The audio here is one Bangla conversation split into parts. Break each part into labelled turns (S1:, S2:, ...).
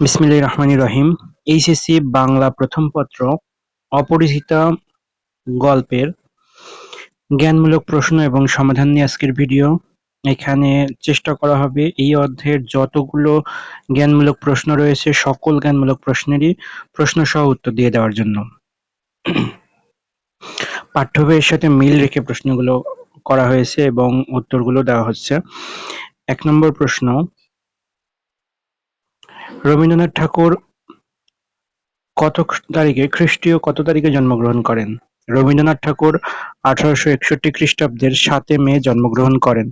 S1: বিসমিল্লাহির রহমানির রহিম। এইচএসসি বাংলা প্রথম পত্র, অপরিচিতা গল্পের জ্ঞানমূলক প্রশ্ন এবং সমাধান নিয়ে আজকের ভিডিও। এখানে চেষ্টা করা হবে এই অধ্যায়ের যতগুলো জ্ঞানমূলক প্রশ্ন রয়েছে, সকল জ্ঞানমূলক প্রশ্নেরই প্রশ্ন সহ উত্তর দিয়ে দেওয়ার জন্য। পাঠ্যবইয়ের সাথে মিল রেখে প্রশ্নগুলো করা হয়েছে এবং উত্তরগুলো দেওয়া হচ্ছে। এক নম্বর প্রশ্ন রবীন্দ্রনাথ ঠাকুর কত তারিখে খ্রিস্টীয় কত তারিখে জন্মগ্রহণ করেন? রবীন্দ্রনাথ ঠাকুর আঠারোশো একষট্টি খ্রিস্টাব্দের সাতে মে জন্মগ্রহণ করেন।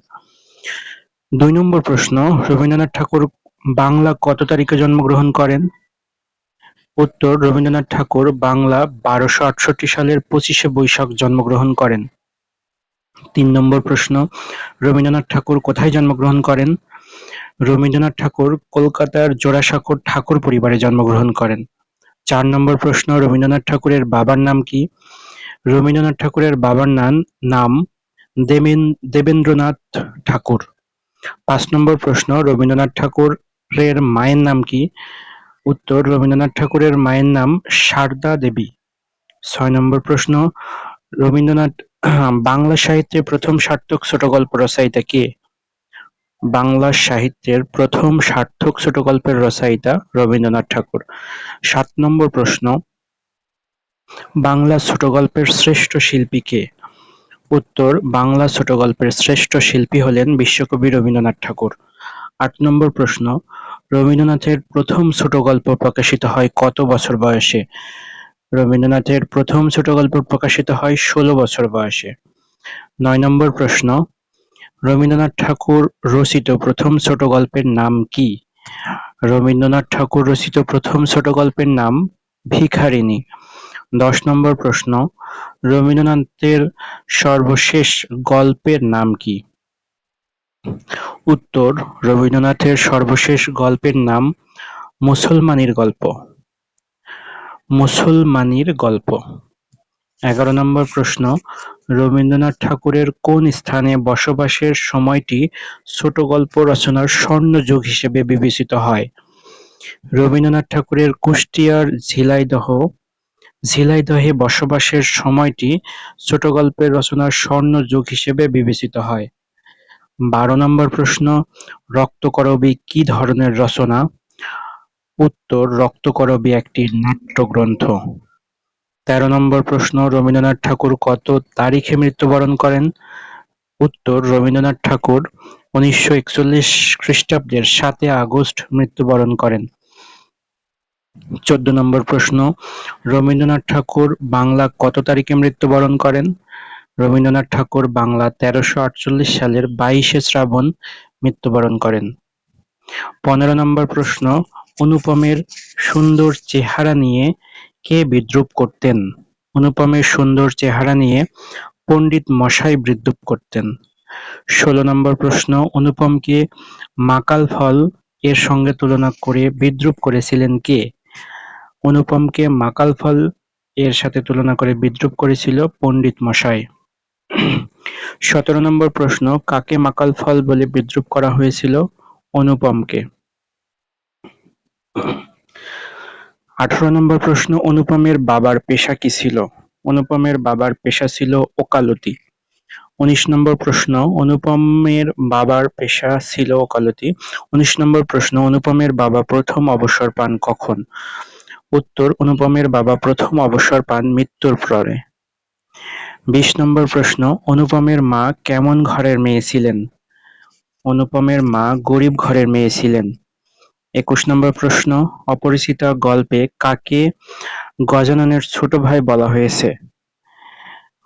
S1: দুই নম্বর প্রশ্ন, রবীন্দ্রনাথ ঠাকুর বাংলা কত তারিখে জন্মগ্রহণ করেন? উত্তর, রবীন্দ্রনাথ ঠাকুর বাংলা বারোশো আটষট্টি সালের পঁচিশে বৈশাখ জন্মগ্রহণ করেন। তিন নম্বর প্রশ্ন, রবীন্দ্রনাথ ঠাকুর কোথায় জন্মগ্রহণ করেন? রবীন্দ্রনাথ ঠাকুর কলকাতার জোড়াসাঁকোর ঠাকুর পরিবারে জন্মগ্রহণ করেন। চার নম্বর প্রশ্ন, রবীন্দ্রনাথ ঠাকুরের বাবার নাম কি? রবীন্দ্রনাথ ঠাকুরের বাবার নাম নাম দেবেন, দেবেন্দ্রনাথ ঠাকুর। পাঁচ নম্বর প্রশ্ন, রবীন্দ্রনাথ ঠাকুরের মায়ের নাম কি? উত্তর, রবীন্দ্রনাথ ঠাকুরের মায়ের নাম সারদা দেবী। ছয় নম্বর প্রশ্ন, রবীন্দ্রনাথ, বাংলা সাহিত্যে প্রথম সার্থক ছোট গল্প রচয়িতা কে? বাংলা সাহিত্যের প্রথম সার্থক ছোটগল্পের রচয়িতা রবীন্দ্রনাথ ঠাকুর। সাত নম্বর প্রশ্ন, বাংলা ছোটগল্পের শ্রেষ্ঠ শিল্পী কে? উত্তর, বাংলা ছোটগল্পের শ্রেষ্ঠ শিল্পী হলেন বিশ্বকবি রবীন্দ্রনাথ ঠাকুর। আট নম্বর প্রশ্ন, রবীন্দ্রনাথের প্রথম ছোট গল্প প্রকাশিত হয় কত বছর বয়সে? রবীন্দ্রনাথের প্রথম ছোট গল্প প্রকাশিত হয় ষোলো বছর বয়সে। নয় নম্বর প্রশ্ন রবীন্দ্রনাথ ঠাকুর রচিত প্রথম ছোট গল্পের নাম কি? রবীন্দ্রনাথ ঠাকুর রচিত প্রথম ছোট গল্পের নাম ভিখারিণী। দশ নম্বর প্রশ্ন, রবীন্দ্রনাথের সর্বশেষ গল্পের নাম কি? উত্তর, রবীন্দ্রনাথের সর্বশেষ গল্পের নাম মুসলমানির গল্প। মুসলমানির গল্প। এগারো নম্বর প্রশ্ন, রবীন্দ্রনাথ ঠাকুরের কোন স্থানে বসবাসের সময়টি ছোট গল্প রচনার স্বর্ণযুগ হিসেবে বিবেচিত হয়? রবীন্দ্রনাথ ঠাকুরের কুষ্টিয়ার ঝিলাইদহ, ঝিলাইদহে বসবাসের সময়টি ছোট গল্পের রচনার স্বর্ণযুগ হিসেবে বিবেচিত হয়। বারো নম্বর প্রশ্ন রক্তকরবী কি ধরনের রচনা? উত্তর রক্তকরবী একটি নাট্যগ্রন্থ। তেরো নম্বর প্রশ্ন, রবীন্দ্রনাথ ঠাকুর কত তারিখে মৃত্যুবরণ করেন? উত্তর, রবীন্দ্রনাথ ঠাকুর উনিশশো একচল্লিশ খ্রিস্টাব্দের সাতে আগস্ট মৃত্যুবরণ করেন। চোদ্দ নম্বর প্রশ্ন, রবীন্দ্রনাথ ঠাকুর বাংলা কত তারিখে মৃত্যুবরণ করেন? রবীন্দ্রনাথ ঠাকুর বাংলা তেরোশো আটচল্লিশ সালের বাইশে শ্রাবণ মৃত্যুবরণ করেন। পনেরো নম্বর প্রশ্ন, অনুপমের সুন্দর চেহারা নিয়ে কে বিদ্রুপ করতেন? অনুপমের সুন্দর চেহারা নিয়ে পণ্ডিত মশাই বিদ্রুপ করতেন। ষোলো নম্বর প্রশ্ন অনুপমকে মাকাল ফল এর সঙ্গে তুলনা করে বিদ্রুপ করেছিলেন কে? অনুপমকে মাকাল ফল এর সাথে তুলনা করে বিদ্রুপ করেছিল পণ্ডিত মশাই। সতেরো নম্বর প্রশ্ন, কাকে মাকাল ফল বলে বিদ্রুপ করা হয়েছিল? অনুপমকে আঠারো নম্বর প্রশ্ন, অনুপমের বাবার পেশা কি ছিল? অনুপমের বাবার পেশা ছিল ওকালতি। উনিশ নম্বর প্রশ্ন, অনুপমের বাবার পেশা ছিল ওকালতি। উনিশ নম্বর প্রশ্ন, অনুপমের বাবা প্রথম অবসর পান কখন? উত্তর, অনুপমের বাবা প্রথম অবসর পান মৃত্যুর পরে। বিশ নম্বর প্রশ্ন, অনুপমের মা কেমন ঘরের মেয়ে ছিলেন? অনুপমের মা গরিব ঘরের মেয়ে ছিলেন। একুশ নম্বর প্রশ্ন, অপরিচিত গল্পে কাকে গজাননের ছোট ভাই বলা হয়েছে?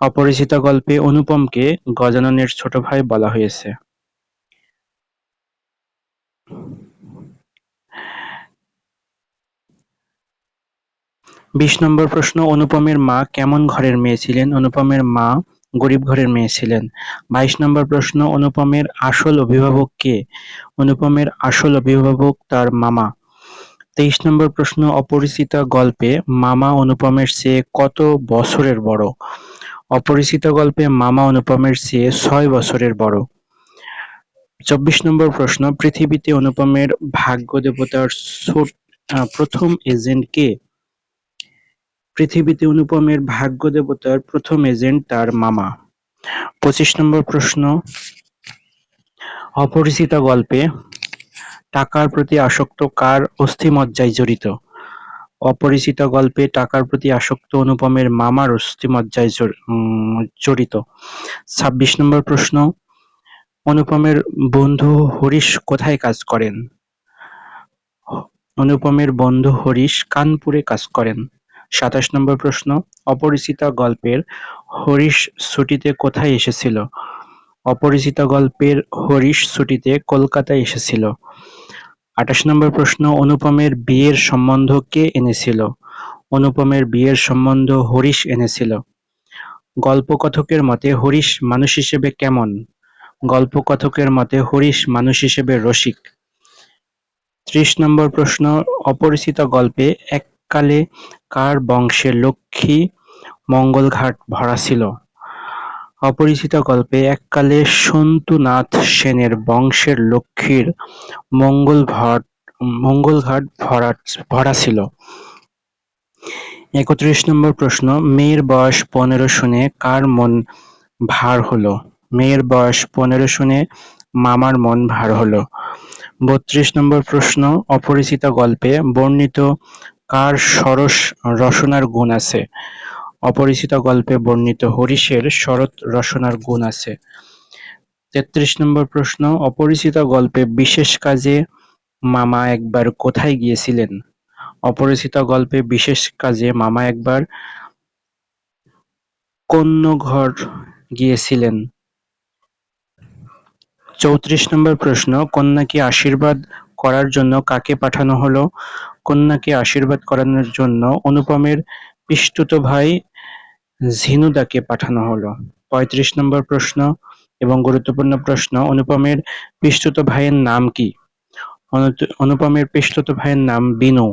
S1: অপরিচিত গল্পে অনুপমকে গজাননের ছোট ভাই বলা হয়েছে। বিশ নম্বর প্রশ্ন, অনুপমের মা কেমন ঘরের মেয়ে ছিলেন? অনুপমের মা গরিব ঘরের মেয়ে ছিলেন। বাইশ নম্বর প্রশ্ন, অনুপমের আসল অভিভাবক কে? অনুপমের আসল অভিভাবক তার মামা। তেইশ নম্বর প্রশ্ন, অপরিচিতা গল্পে মামা অনুপমের চেয়ে কত বছরের বড়? অপরিচিত গল্পে মামা অনুপমের চেয়ে ছয় বছরের বড়। চব্বিশ নম্বর প্রশ্ন, পৃথিবীতে অনুপমের ভাগ্য দেবতার প্রথম এজেন্ট কে? পৃথিবীতে অনুপমের ভাগ্য দেবতার প্রথম এজেন্ট তার মামা। পঁচিশ নম্বর প্রশ্ন, অপরিচিত গল্পে টাকার প্রতি আসক্ত কার অস্থিমজ্জায় জড়িত? অপরিচিত গল্পে টাকার প্রতি আসক্ত অনুপমের মামার অস্থিমজ্জায় জড়িত। ছাব্বিশ নম্বর প্রশ্ন, অনুপমের বন্ধু হরিশ কোথায় কাজ করেন? অনুপমের বন্ধু হরিশ কানপুরে কাজ করেন। সাতাশ নম্বর প্রশ্ন, অপরিচিতা গল্পের হরিশ ছুটিতে কোথায় এসেছিল? অপরিচিতা গল্পের হরিশ ছুটিতে কলকাতায় এসেছিল। আঠাশ নম্বর প্রশ্ন, অনুপমের বিয়ের সম্বন্ধ কে এনেছিল? অনুপমের বিয়ের সম্বন্ধ হরিশ এনেছিল। গল্পকথকের মতে হরিশ মানুষ হিসেবে কেমন? গল্পকথকের মতে হরিশ মানুষ হিসেবে রসিক। ত্রিশ নম্বর প্রশ্ন, অপরিচিত গল্পে এককালে কার বংশে লক্ষ্মী মঙ্গলঘাট ভরা ছিল? অপরিচিত গল্পে এককালে সন্তুনাথ সেনের বংশের লক্ষ্মীর মঙ্গল ভট মঙ্গলঘাট ভরা ভরা ছিল। একত্রিশ নম্বর প্রশ্ন, মেয়ের বয়স পনেরো শুনে কার মন ভার হলো? মেয়ের বয়স পনেরো শুনে মামার মন ভার হলো। বত্রিশ নম্বর প্রশ্ন, অপরিচিত গল্পে বর্ণিত কার সরস রসনার গুণ আছে? অপরিচিত গল্পে বর্ণিত হরিশের শরৎ রসনার গুণ আছে। তেত্রিশ নম্বর প্রশ্ন, অপরিচিত গল্পে বিশেষ কাজে মামা একবার কোথায় গিয়েছিলেন? অপরিচিত গল্পে বিশেষ কাজে মামা একবার কন্যঘর গিয়েছিলেন। চৌত্রিশ নম্বর প্রশ্ন কন্যাকে আশীর্বাদ করার জন্য কাকে পাঠানো হলো? কন্যাকে আশীর্বাদ করানোর জন্য অনুপমের পিস্তুত ভাই ঝিনুদাকে পাঠানো হলো। পঁয়ত্রিশ নম্বর প্রশ্ন এবং গুরুত্বপূর্ণ প্রশ্ন, অনুপমের পিস্তুত ভাইয়ের নাম কি? অনুপমের পিস্তুত ভাইয়ের নাম বিনু।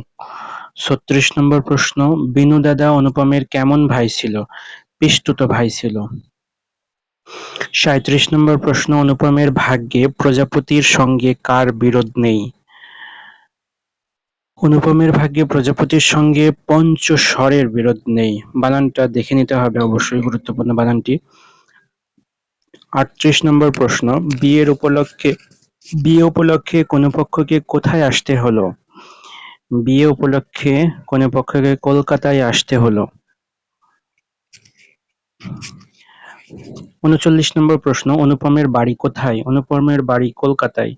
S1: ছত্রিশ নম্বর প্রশ্ন, বিনু দাদা অনুপমের কেমন ভাই ছিল? পিস্তুত ভাই ছিল। সাঁইত্রিশ নম্বর প্রশ্ন, অনুপমের ভাগ্যে প্রজাপতির সঙ্গে কার বিরোধ নেই? অনুপমের ভাগ্যে প্রজাপতির সঙ্গে পঞ্চস্বরের বিরোধ নেই। বানানটা দেখে নিতে হবে অবশ্যই গুরুত্বপূর্ণ বানানটি। আটত্রিশ নম্বর প্রশ্ন, বিয়ের উপলক্ষে, বিয়ে উপলক্ষে কোনো পক্ষকে কোথায় আসতে হলো? বিয়ে উপলক্ষে কোনো পক্ষকে কলকাতায় আসতে হলো। উনচল্লিশ নম্বর প্রশ্ন, অনুপমের বাড়ি কোথায়? অনুপমের বাড়ি কলকাতায়।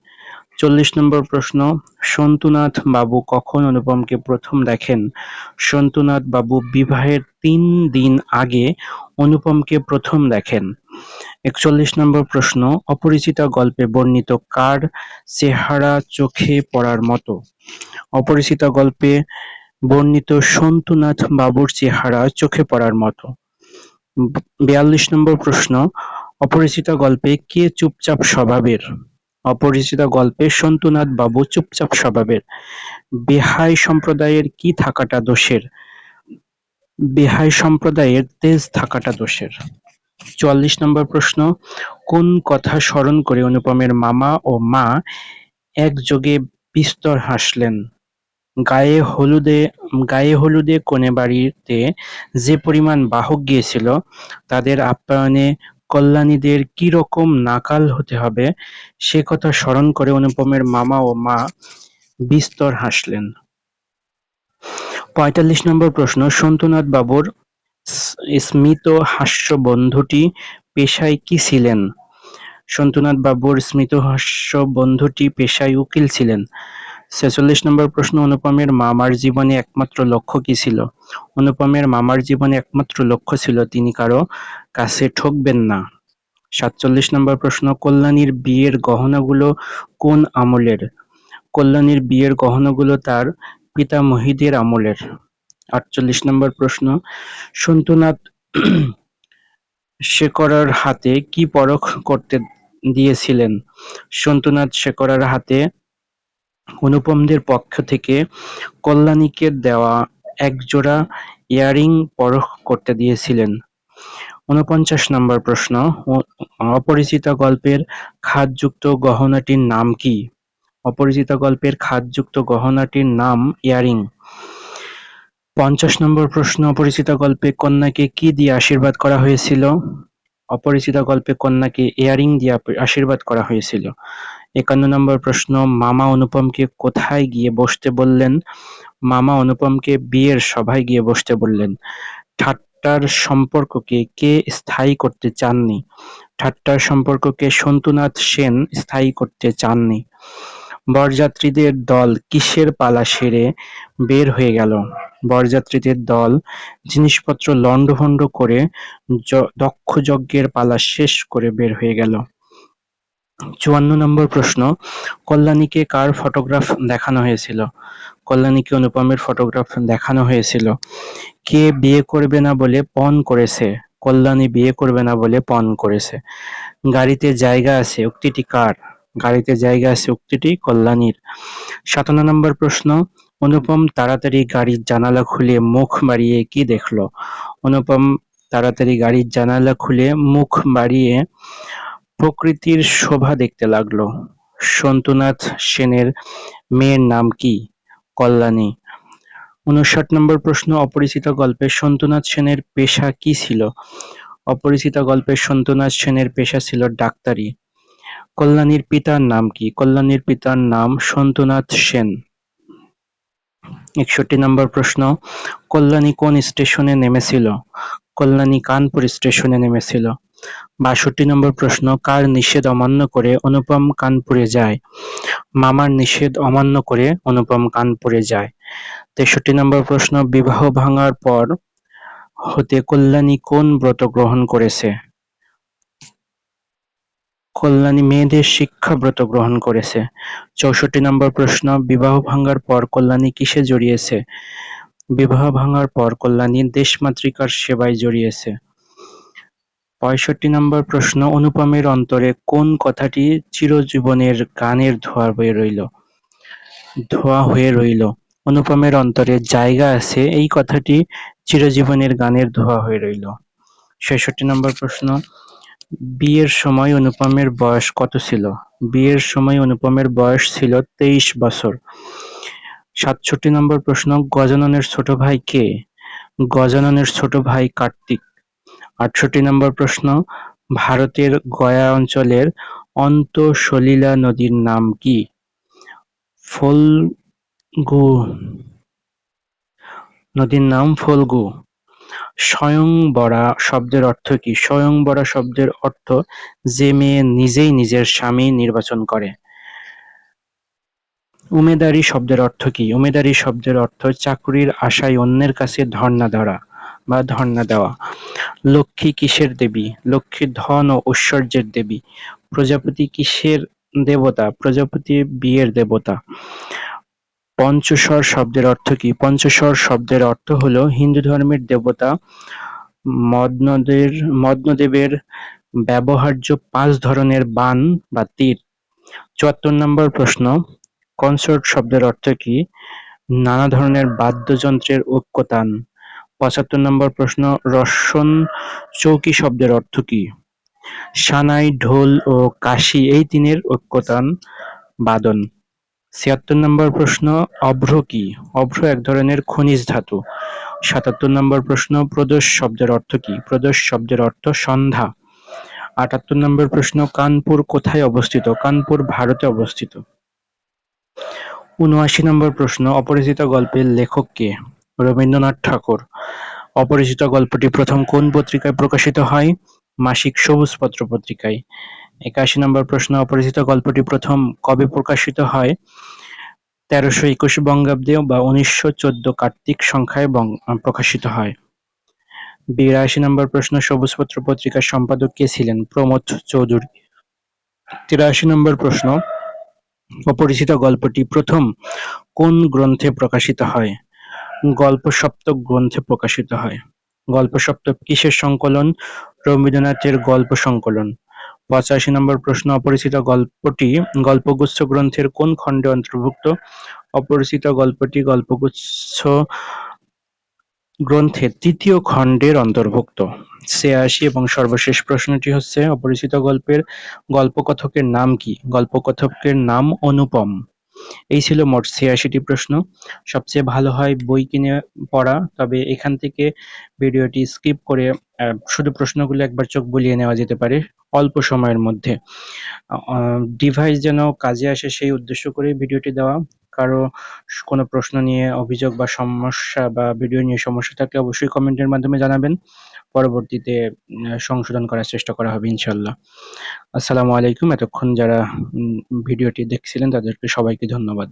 S1: চল্লিশ নম্বর প্রশ্ন, সন্তুনাথ বাবু কখন অনুপমকে প্রথম দেখেন? সন্তুনাথ বাবু বিবাহের তিন দিন আগে অনুপমকে প্রথম দেখেন। একচল্লিশ নম্বর প্রশ্ন, অপরিচিতা গল্পে বর্ণিত কার চেহারা চোখে পড়ার মতো? অপরিচিতা গল্পে বর্ণিত সন্তুনাথ বাবুর চেহারা চোখে পড়ার মতো। বিয়াল্লিশ নম্বর প্রশ্ন, অপরিচিতা গল্পে কে চুপচাপ স্বভাবের? অপরিচিতা গল্পে সন্তুনাথ বাবু চুপচাপ স্বভাবের। বেহাই সম্প্রদায়ের কি থাকাটা দোষের? বেহাই সম্প্রদায়ের তেজ থাকাটা দোষের। চুয়াল্লিশ নম্বর প্রশ্ন, কোন কথা স্মরণ করে অনুপমের মামা ও মা একযোগে বিস্তর হাসলেন? গায়ে হলুদে গায়ে হলুদে কনে বাড়িতে যে পরিমাণ বাহক গিয়েছিল, তাদের আপ্যায়নে কল্যাণীদের কি রকম নাকাল হতে হবে, সে কথা স্মরণ করে অনুপমের মামা ও মা বিস্তর হাসলেন। পঁয়তাল্লিশ নম্বর প্রশ্ন, সন্তুনাথ বাবুর স্মিত হাস্য বন্ধুটি পেশায় কি ছিলেন? সন্তুনাথ বাবুর স্মিত হাস্য বন্ধুটি পেশায় উকিল ছিলেন। ছেচল্লিশ নম্বর প্রশ্ন, অনুপমের মামার জীবনে একমাত্র লক্ষ্য কি ছিল? অনুপমের মামার জীবনে একমাত্র লক্ষ্য ছিল তিনি কারও কাছে ঠকবেন না। সাতচল্লিশ নম্বর প্রশ্ন, কল্যাণীর বিয়ের গহনাগুলো কোন আমলের? কল্যাণীর বিয়ের গহনাগুলো তার পিতামহীদের আমলের। আটচল্লিশ নম্বর প্রশ্ন, সন্তুনাথ শেখরার হাতে কি পরখ করতে দিয়েছিলেন? সন্তুনাথ শেখরার হাতে অনুপমদের পক্ষ থেকে কল্যাণীকে দেওয়া একজোড়া ইয়ারিং পরখ করতে দিয়েছিলেন। ঊনপঞ্চাশ নম্বর প্রশ্ন অপরিচিত গল্পের খাদযুক্ত গহনাটির নাম কি? অপরিচিত গল্পের খাদযুক্ত গহনাটির নাম ইয়ারিং পঞ্চাশ নম্বর প্রশ্ন, অপরিচিত গল্পে কন্যাকে কি দিয়ে আশীর্বাদ করা হয়েছিল? অপরিচিত গল্পে কন্যাকে ইয়ারিং দিয়ে আশীর্বাদ করা হয়েছিল। একান্ন নম্বর প্রশ্ন, মামা অনুপমকে কোথায় গিয়ে বসতে বললেন? মামা অনুপমকে বিয়ের সভায় গিয়ে বসতে বললেন। ঠাট্টার সম্পর্ককে কে স্থায়ী করতে চাননি? ঠাট্টার সম্পর্ককে সন্তুনাথ সেন স্থায়ী করতে চাননি। বরযাত্রীদের দল কিসের পালা সেরে বের হয়ে গেল? বরযাত্রীদের দল জিনিসপত্র লণ্ডভণ্ড করে দক্ষযজ্ঞের পালা শেষ করে বের হয়ে গেল। চুয়ান্ন নম্বর প্রশ্ন, কল্যাণীকে কার ফটোগ্রাফ দেখানো হয়েছিল? কল্যাণীকে অনুপমের ফটোগ্রাফ দেখানো হয়েছিল। কে বিয়ে করবে না বলে পণ করেছে? কল্যাণী বিয়ে করবে না বলে পণ করেছে। গাড়িতে জায়গা আছে, উক্তিটি কার? গাড়িতে জায়গা আছে, উক্তিটি কল্যাণীর। সাতান্ন নম্বর প্রশ্ন, অনুপম তাড়াতাড়ি গাড়ির জানালা খুলে মুখ বাড়িয়ে কি দেখল? অনুপম তাড়াতাড়ি গাড়ির জানালা খুলে মুখ বাড়িয়ে প্রকৃতির শোভা দেখতে লাগল। সন্তুনাথ সেনের মেয়ের নাম কি? কল্যাণী। উনষাট নম্বর প্রশ্ন, অপরিচিত গল্পে সন্তুনাথ সেনের পেশা কি ছিল? অপরিচিত গল্পে সন্তুনাথ সেনের পেশা ছিল ডাক্তারি। কল্যাণীর পিতার নাম কি? কল্যাণীর পিতার নাম সন্তুনাথ সেন। একষট্টি নম্বর প্রশ্ন, কল্যাণী কোন স্টেশনে নেমেছিল? কল্যাণী কানপুর স্টেশনে নেমেছিল। বাষট্টি নম্বর প্রশ্ন, কার নিষেধ অমান্য করে অনুপম কানপুরে যায়? মামার নিষেধ অমান্য করে অনুপম কানপুরে যায়। তেষট্টি নম্বর প্রশ্ন, বিবাহ ভাঙার পর হতে কল্যাণী কোন ব্রত গ্রহণ করেছে? কল্যাণী মেয়েদের শিক্ষা ব্রত গ্রহণ করেছে। চৌষট্টি নম্বর প্রশ্ন, বিবাহ ভাঙার পর কল্যাণী কিসে জড়িয়েছে? বিবাহ ভাঙার পর কল্যাণী দেশমাতৃকার সেবায় জড়িয়েছে। পঁয়ষট্টি নম্বর প্রশ্ন, অনুপমের অন্তরে কোন কথাটি চিরজীবনের গানের ধোয়া হয়ে রইল? ধোয়া হয়ে রইল। অনুপমের অন্তরে জায়গা আছে, এই কথাটি চিরজীবনের গানের ধোয়া হয়ে রইল। ছেষট্টি নম্বর প্রশ্ন, বিয়ের সময় অনুপমের বয়স কত ছিল? বিয়ের সময় অনুপমের বয়স ছিল তেইশ বছর। সাতষট্টি নম্বর প্রশ্ন, গজাননের ছোট ভাই কে? গজাননের ছোট ভাই কার্তিক। আটষট্টি নম্বর প্রশ্ন, ভারতের গয়া অঞ্চলের অন্তঃসলিলা নদীর নাম কি? ফল্গু, নদীর নাম ফল্গু। স্বয়ংবরা শব্দের অর্থ কি? স্বয়ংবরা শব্দের অর্থ যে মেয়ে নিজেই নিজের স্বামী নির্বাচন করে। উমেদারি শব্দের অর্থ কি? উমেদারি শব্দের অর্থ চাকুরির আশায় অন্যের কাছে ধর্ণা ধরা। বা ধর্ণা দেওয়া। লক্ষ্মী কিসের দেবী? লক্ষ্মী ধন ও ঐশ্বর্যের দেবী। প্রজাপতি কিসের দেবতা? প্রজাপতি বিয়ের দেবতা। পঞ্চস্বর শব্দের অর্থ কি? পঞ্চস্বর শব্দের অর্থ হলো হিন্দু ধর্মের দেবতা মদনদের মদনদেবের ব্যবহার্য পাঁচ ধরনের বান বা তীর। চুয়াত্তর নম্বর প্রশ্ন, কনসার্ট শব্দের অর্থ কি? নানা ধরনের বাদ্যযন্ত্রের ঐক্যতান। পঁচাত্তর নম্বর প্রশ্ন, রসন চৌকি শব্দের অর্থ কি? সানাই, ঢোল ও কাশি এই তিনের ঐক্যতান বাদন। ছিয়াত্তর নম্বর প্রশ্ন, অভ্র কি? অভ্র এক ধরনের খনিজ ধাতু। সাতাত্তর নম্বর প্রশ্ন, প্রদোষ শব্দের অর্থ কি? প্রদোষ শব্দের অর্থ সন্ধ্যা। আটাত্তর নম্বর প্রশ্ন, কানপুর কোথায় অবস্থিত? কানপুর ভারতে অবস্থিত। উনআশি নম্বর প্রশ্ন, অপরিচিত গল্পের লেখক কে? রবীন্দ্রনাথ ঠাকুর। অপরিচিত গল্পটি প্রথম কোন পত্রিকায় প্রকাশিত হয়? মাসিক সবুজ পত্র পত্রিকায়। একাশি নম্বর প্রশ্ন, অপরিচিত গল্পটি প্রথম কবে প্রকাশিত হয়? তেরোশো একুশ বঙ্গাব্দে বা উনিশশো চোদ্দ কার্তিক সংখ্যায় প্রকাশিত হয়। বিরাশি নম্বর প্রশ্ন সবুজপত্র পত্রিকার সম্পাদক কে ছিলেন? প্রমোদ চৌধুরী। তিরাশি নম্বর প্রশ্ন, অপরিচিত গল্পটি প্রথম কোন গ্রন্থে প্রকাশিত হয়? গল্প সপ্তক গ্রন্থে প্রকাশিত হয়। গল্প সপ্তক কিসের সংকলন? রবীন্দ্রনাথের গল্প সংকলন। পঁচাশি নম্বর প্রশ্ন, অপরিচিত গল্পটি গল্পগুচ্ছ গ্রন্থের কোন খণ্ডে অন্তর্ভুক্ত? অপরিচিত গল্পটি গল্পগুচ্ছ গ্রন্থের তৃতীয় খণ্ডের অন্তর্ভুক্ত। ছিয়াশি এবং সর্বশেষ প্রশ্নটি হচ্ছে, অপরিচিত গল্পের গল্পকথকের নাম কি? গল্পকথকের নাম অনুপম। এই ছিল মোট ছিয়াশিটি প্রশ্ন। সবচেয়ে ভালো হয় বই কিনে পড়া, তবে এখান থেকে ভিডিওটি স্কিপ করে শুধু প্রশ্নগুলো একবার চোখ বুলিয়ে নেওয়া যেতে পারে অল্প সময়ের মধ্যে। ডিভাইস যেন কাজে আসে সেই উদ্দেশ্য করে ভিডিওটি দেওয়া। কারও কোনো প্রশ্ন নিয়ে অভিযোগ বা সমস্যা বা ভিডিও নিয়ে সমস্যা থাকলে অবশ্যই কমেন্টের মাধ্যমে জানাবেন। পরবর্তীতে সংশোধন করার চেষ্টা করা হবে ইনশাল্লাহ আসসালামু আলাইকুম। এতক্ষণ যারা ভিডিওটি দেখছিলেন, তাদেরকে সবাইকে ধন্যবাদ।